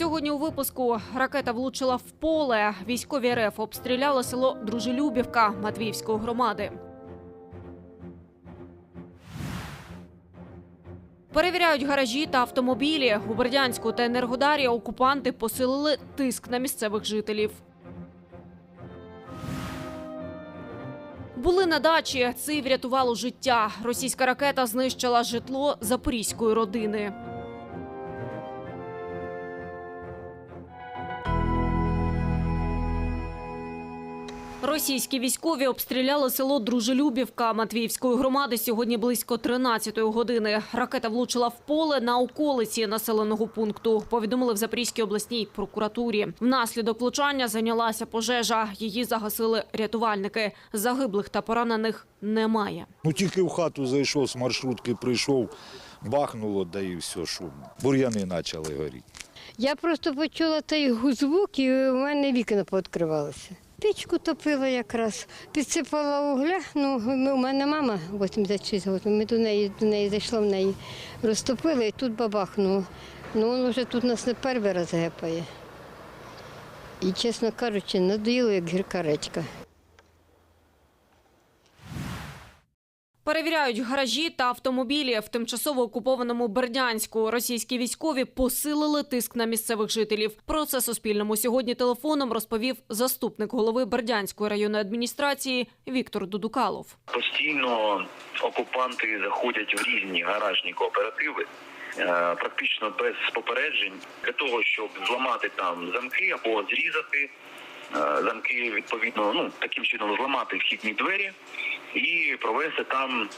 Сьогодні у випуску ракета влучила в поле. Військові РФ обстріляли село Дружелюбівка Матвіївської громади. Перевіряють гаражі та автомобілі. У Бердянську та Енергодарі окупанти посилили тиск на місцевих жителів. Були на дачі. Це врятувало життя. Російська ракета знищила житло запорізької родини. Російські військові обстріляли село Дружелюбівка Матвіївської громади сьогодні близько 13-ї години. Ракета влучила в поле на околиці населеного пункту. Повідомили в Запорізькій обласній прокуратурі. Внаслідок влучання зайнялася пожежа. Її загасили рятувальники. Загиблих та поранених немає. Ну тільки в хату зайшов, з маршрутки прийшов, бахнуло, да і все, шум. Бур'яни почали горіти. Я просто почула той звук, і у мене вікна пооткривалися. Пічку топила якраз, підсипала угля. Ну, у мене мама 86 років, ми до неї, до неї зайшла, в неї розтопили і тут бабахнуло. Ну, він вже тут нас не перший раз гепає. І, чесно кажучи, надоїло, як гірка речка. Перевіряють гаражі та автомобілі в тимчасово окупованому Бердянську. Російські військові посилили тиск на місцевих жителів. Про це Суспільному сьогодні телефоном розповів заступник голови Бердянської районної адміністрації Віктор Дудукалов. Постійно окупанти заходять в різні гаражні кооперативи. е, Практично без попереджень для того, щоб зламати там замки або зрізати замки, відповідно, ну таким чином зламати вхідні двері і провести там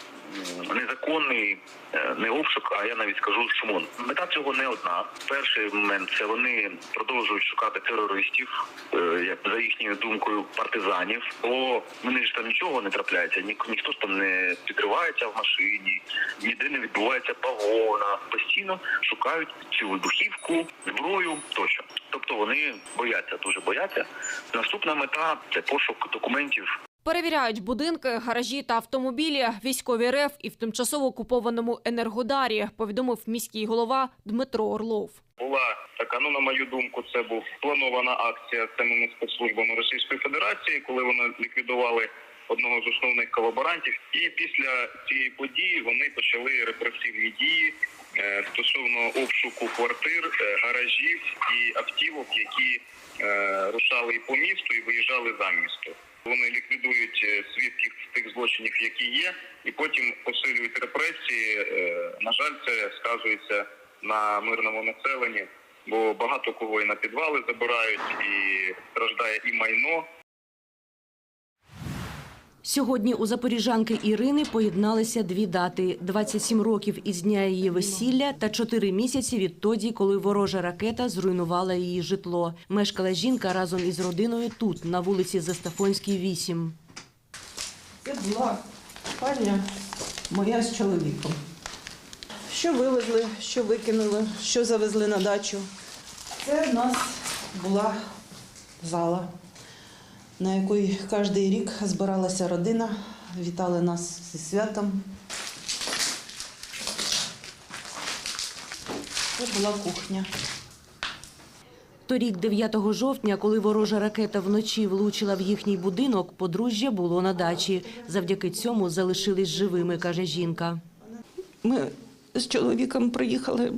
незаконний е, не обшук, а я навіть скажу шмон. Мета цього не одна. Перший момент це вони продовжують шукати терористів, е, як за їхньою думкою, партизанів. Бо вони ж там нічого не трапляється, ні, ніхто ж там не підривається в машині, ніде не відбувається погона. Постійно шукають цю вибухівку, зброю тощо. Тобто вони бояться, дуже бояться. Наступна мета це пошук документів Перевіряють будинки, гаражі та автомобілі військові РФ і в тимчасово окупованому Енергодарі. Повідомив міський голова Дмитро Орлов. була така, ну на мою думку, це був планована акція самими спецслужбами Російської Федерації, коли вони ліквідували одного з основних колаборантів. І після цієї події вони почали репресивні дії е, стосовно обшуку квартир, е, гаражів і автівок, які е, рушали по місту, і виїжджали за місто. Вони ліквідують е, свідків тих злочинів, які є, і потім посилюють репресії. Е, На жаль, це сказується на мирному населенні, бо багато кого і на підвали забирають, і страждає і майно, Сьогодні у запоріжанки Ірини поєдналися дві дати: 27 років із дня її весілля та 4 місяці відтоді, коли ворожа ракета зруйнувала її житло. Мешкала жінка разом із родиною тут, на вулиці Застафонській, 8. Це була спальня моя з чоловіком. Що вивезли, що викинули, що завезли на дачу. Це в нас була зала, на якій кожен рік збиралася родина, вітали нас зі святом. Це була кухня. Торік, 9 жовтня, коли ворожа ракета вночі влучила в їхній будинок, подружжя було на дачі. Завдяки цьому залишились живими, каже жінка. Ми з чоловіком приїхали,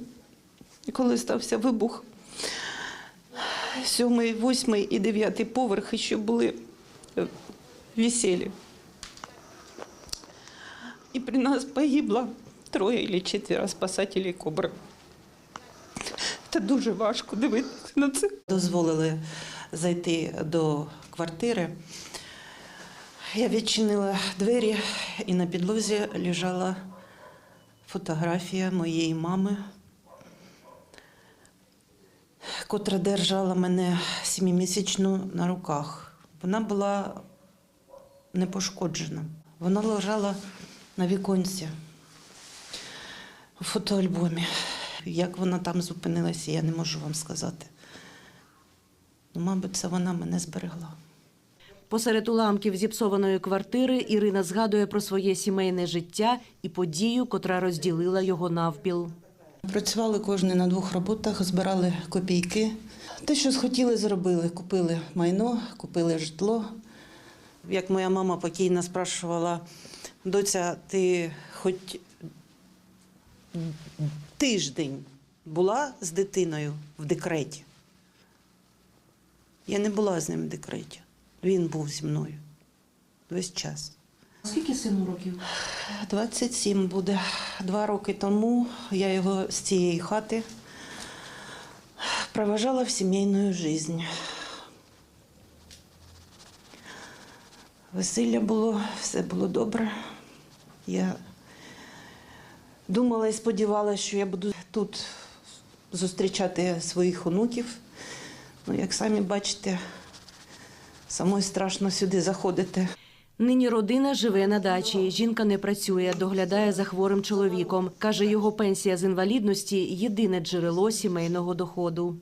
коли стався вибух. Сьомий, восьмий і дев'ятий поверхи, що були е, веселі. І при нас погибло троє або четверо спасателів кобри. Це дуже важко дивитися на це. Дозволили зайти до квартири. Я відчинила двері, і на підлозі лежала фотографія моєї мами, котра держала мене сімімісячну на руках. Вона була не пошкоджена. Вона лежала на віконці у фотоальбомі. Як вона там зупинилася, я не можу вам сказати. Ну, мабуть, це вона мене зберегла. Посеред уламків зіпсованої квартири Ірина згадує про своє сімейне життя і подію, котра розділила його навпіл. Працювали кожен на двох роботах, збирали копійки. Те, що схотіли, зробили. Купили майно, купили житло. Як моя мама покійна спрашувала, доця, ти хоч тиждень була з дитиною в декреті? Я не була з ним в декреті. Він був зі мною весь час. Скільки сину років? 27 буде. Два роки тому я його з цієї хати проважала в сімейну життя. Весілля було, все було добре. Я думала і сподівалася, що я буду тут зустрічати своїх онуків. Ну, як самі бачите, самой страшно сюди заходити. Нині родина живе на дачі. Жінка не працює, доглядає за хворим чоловіком. Каже, його пенсія з інвалідності єдине джерело сімейного доходу.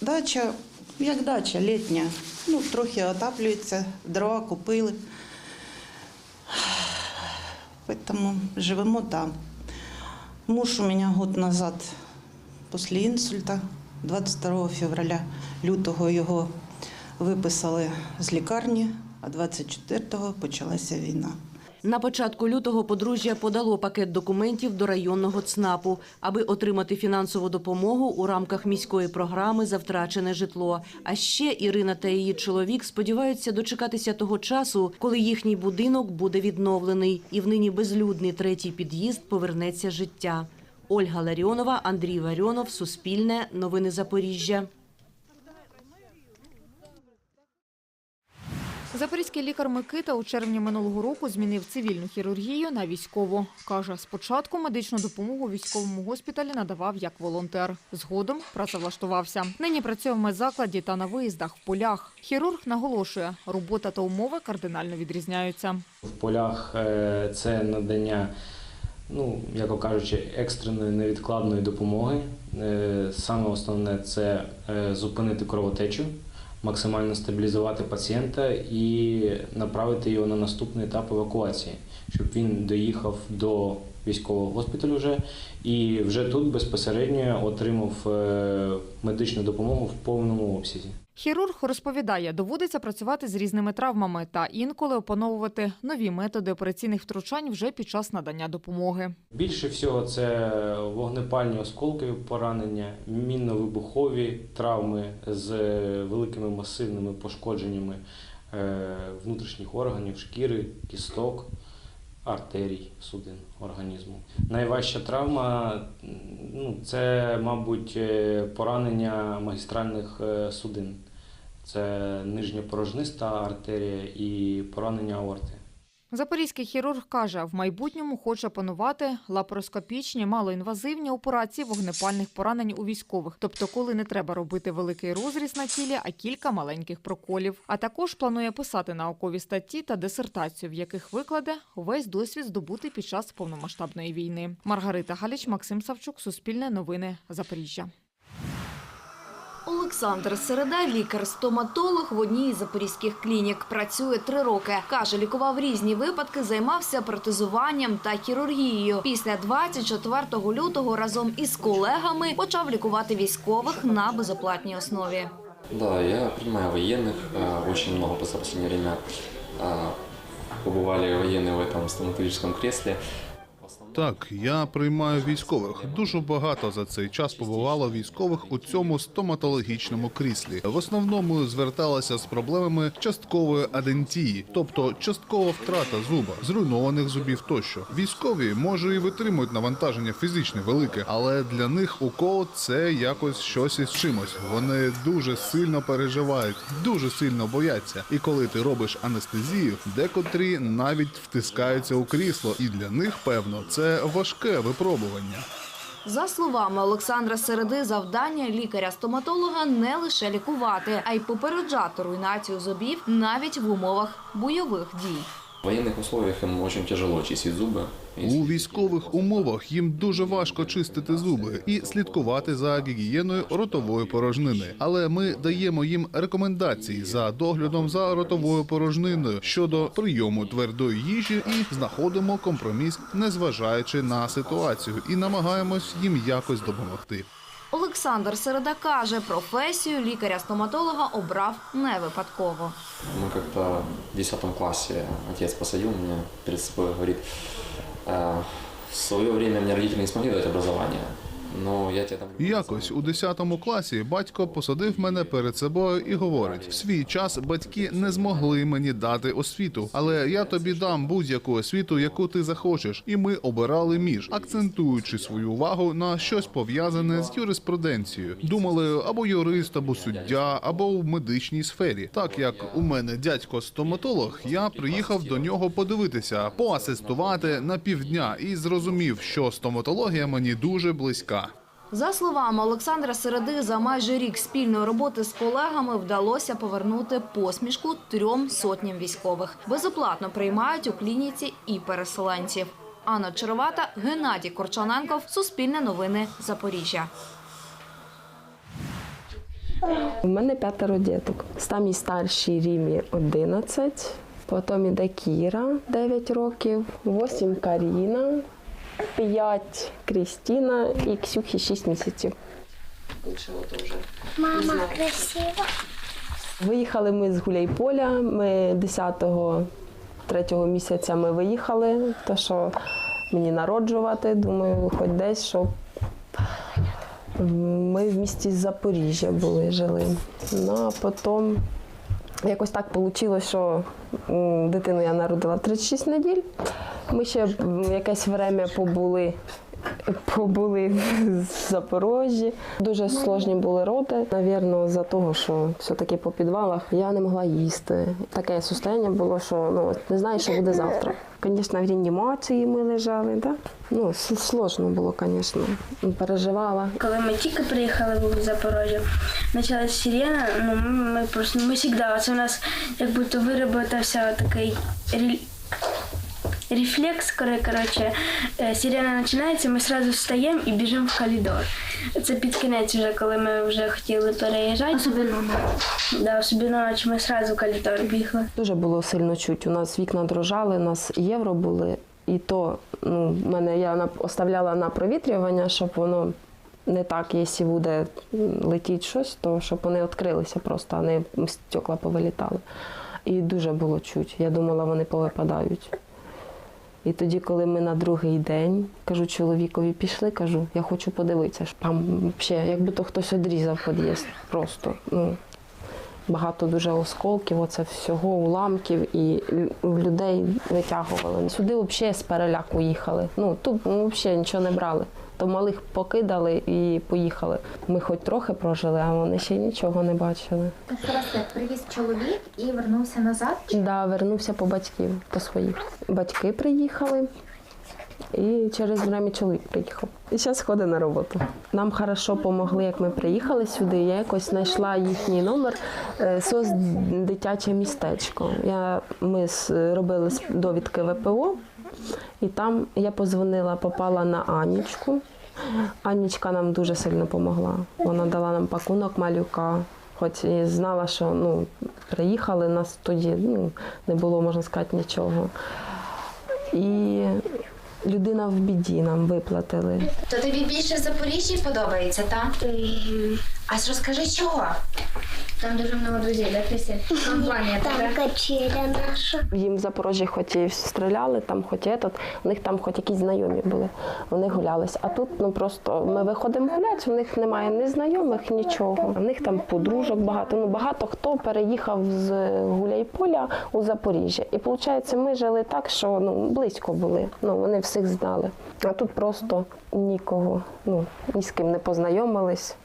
Дача, як дача, літня. Ну, трохи отаплюється, дрова купили. Тому живемо там. Муж у мене год назад після інсульта, 22 февраля, лютого його виписали з лікарні, а 24-го почалася війна. На початку лютого подружжя подало пакет документів до районного ЦНАПу, аби отримати фінансову допомогу у рамках міської програми за втрачене житло. А ще Ірина та її чоловік сподіваються дочекатися того часу, коли їхній будинок буде відновлений, і в нині безлюдний третій під'їзд повернеться життя. Ольга Ларіонова, Андрій Варіонов, Суспільне, Новини Запоріжжя. Запорізький лікар Микита у червні минулого року змінив цивільну хірургію на військову. Каже, спочатку медичну допомогу військовому госпіталі надавав як волонтер. Згодом працевлаштувався. Нині працює в медзакладі та на виїздах в полях. Хірург наголошує, робота та умови кардинально відрізняються. В полях е, це надання, ну, яко кажучи, екстреної невідкладної допомоги. Е, Саме основне це е, зупинити кровотечу, максимально стабілізувати пацієнта і направити його на наступний етап евакуації, щоб він доїхав до військового госпіталю вже і вже тут безпосередньо отримав е, медичну допомогу в повному обсязі. Хірург розповідає, доводиться працювати з різними травмами та інколи опановувати нові методи операційних втручань вже під час надання допомоги. Більше всього це вогнепальні осколкові поранення, мінно-вибухові травми з великими масивними пошкодженнями е, внутрішніх органів, шкіри, кісток, артерій, судин організму. Найважча травма ну, це, мабуть, е, поранення магістральних е, судин. Це нижня порожниста артерія і поранення аорти. Запорізький хірург каже, в майбутньому хоче опанувати лапароскопічні малоінвазивні операції вогнепальних поранень у військових, тобто коли не треба робити великий розріз на тілі, а кілька маленьких проколів. А також планує писати наукові статті та дисертацію, в яких викладе увесь досвід здобутий під час повномасштабної війни. Маргарита Галіч, Максим Савчук, Суспільне новини, Запоріжжя. Олександр Середа, лікар-стоматолог в одній із запорізьких клінік. Працює три роки. Каже, лікував різні випадки, займався протезуванням та хірургією. Після 24 лютого разом із колегами почав лікувати військових на безоплатній основі. Да, я принимаю военных. э, Очень много за последнее время э, побывали военные в этом стоматологическом кресле. Так, я приймаю військових. Дуже багато за цей час побувало військових у цьому стоматологічному кріслі. В основному зверталася з проблемами часткової адентії, тобто часткова втрата зуба, зруйнованих зубів тощо. Військові може і витримують навантаження фізичне велике, але для них укол це якось щось із чимось. Вони дуже сильно переживають, дуже сильно бояться. І коли ти робиш анестезію, декотрі навіть втискаються у крісло, і для них певно це важке випробування. За словами Олександра Середи, завдання лікаря-стоматолога не лише лікувати, а й попереджати руйнацію зубів навіть в умовах бойових дій. В военных условиях им очень тяжело чистить зубы. У військових умовах їм дуже важко чистити зуби і слідкувати за гігієною ротової порожнини. Але ми даємо їм рекомендації за доглядом за ротовою порожниною щодо прийому твердої їжі і знаходимо компроміс, незважаючи на ситуацію, і намагаємось їм якось допомогти. Олександр Середа каже, професію лікаря-стоматолога обрав не випадково. Ми як-то в 10 класі отець посадив мене перед собою, и говорит, «Э, в своє время мені родители не змогли дати образование, но я тебя там... Якось у 10 класі батько посадив мене перед собою і говорить: в свій час батьки не змогли мені дати освіту, але я тобі дам будь-яку освіту, яку ти захочеш. І ми обирали між, акцентуючи свою увагу на щось пов'язане з юриспруденцією. Думали або юрист, або суддя, або в медичній сфері. Так як у мене дядько стоматолог, я приїхав до нього подивитися, поасистувати на півдня і зрозумів, що стоматологія мені дуже близька. За словами Олександра Середи, за майже рік спільної роботи з колегами вдалося повернути посмішку трьом сотням військових. Безоплатно приймають у клініці і переселенців. Анна Черевата, Геннадій Корчаненков, Суспільне новини, Запоріжжя. У мене п'ятеро діток. Самій старшій Рімі 11, потім іде Кіра 9 років, 8 Каріна, 5 Крістіна і Ксюхі 6 місяців. Мама красива. Виїхали ми з Гуляйполя. Ми 10-го, 3-го місяця ми виїхали, то що мені народжувати, думаю, хоч десь, щоб ми в місті Запоріжжя були, жили. Ну а потім якось так вийшло, що дитину я народила 36 неділь. Ми ще якесь время побули. Побули в Запорожжі. Дуже сложні були роди. Навірно, за того, що все-таки по підвалах я не могла їсти. Таке состояння було, що ну не знаєш, що буде завтра. Звісно, в реанімації ми лежали, да? Ну, сложно було, звісно. Переживала. Коли ми тільки приїхали в Запорожжя, почалась сирена, ну ми, просто ми завжди, це у нас як будто вироботався такий рефлекс, коли коротше, е, сирена починається, ми одразу встаємо і біжимо в коридор. Це під кінець, вже, коли ми вже хотіли переїжджати. Особливо ночі. Да, особливо ночі ми одразу в коридор бігли. Дуже було сильно чуть. У нас вікна дрожали, у нас євро були, і то ну, мене я на- оставляла на провітрювання, щоб воно не так, якщо буде летіти щось, то щоб вони відкрилися просто, а не стекла повилітали. І дуже було чуть. Я думала, вони повипадають. І тоді, коли ми на другий день, кажу чоловікові, пішли, кажу, я хочу подивитися. Там ще, якби то хтось одрізав під'їзд просто. Ну, багато дуже осколків, оце всього, уламків, і людей витягували. Сюди взагалі з переляку їхали. Ну, тут ну, взагалі нічого не брали. То малих покидали і поїхали. Ми хоч трохи прожили, а вони ще нічого не бачили. Просто привіз чоловік і вернувся назад. Да, вернувся по батьків, по своїх. Батьки приїхали, і через время чоловік приїхав. І зараз ходить на роботу. Нам хорошо допомогли, як ми приїхали сюди. Я якось знайшла їхній номер е, СОС дитяче містечко. Я, ми робили довідки ВПО, і там я позвонила, попала на Анічку. Анічка нам дуже сильно допомогла. Вона дала нам пакунок малюка. Хоч і знала, що ну, приїхали, нас тоді ну, не було, можна сказати, нічого. І людина в біді нам виплатили. То тобі більше в Запоріжжі подобається, так? А розкажи чого? Там дуже много друзів, да, Крістін? Компанія така. качеля наша. Їм в Запорожжі хоч і стріляли, там хоч і этот, у них там хоч якісь знайомі були. Вони гулялись. А тут ну просто ми виходимо гуляти, у них немає ні знайомих, нічого. У них там подружок багато. Ну багато хто переїхав з Гуляйполя у Запоріжжя. І виходить, ми жили так, що ну близько були. Ну вони всіх знали. А тут просто нікого, ну ні з ким не познайомились.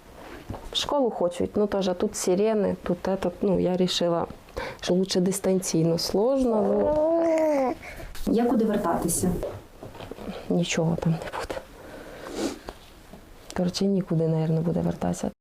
В школу хочуть, ну теж тут сирени, тут этот, ну я вирішила, що лучше дистанційно сложно, ну Як куди вертатися? нічого там не буде. Коротше, нікуди, мабуть, буде вертатися.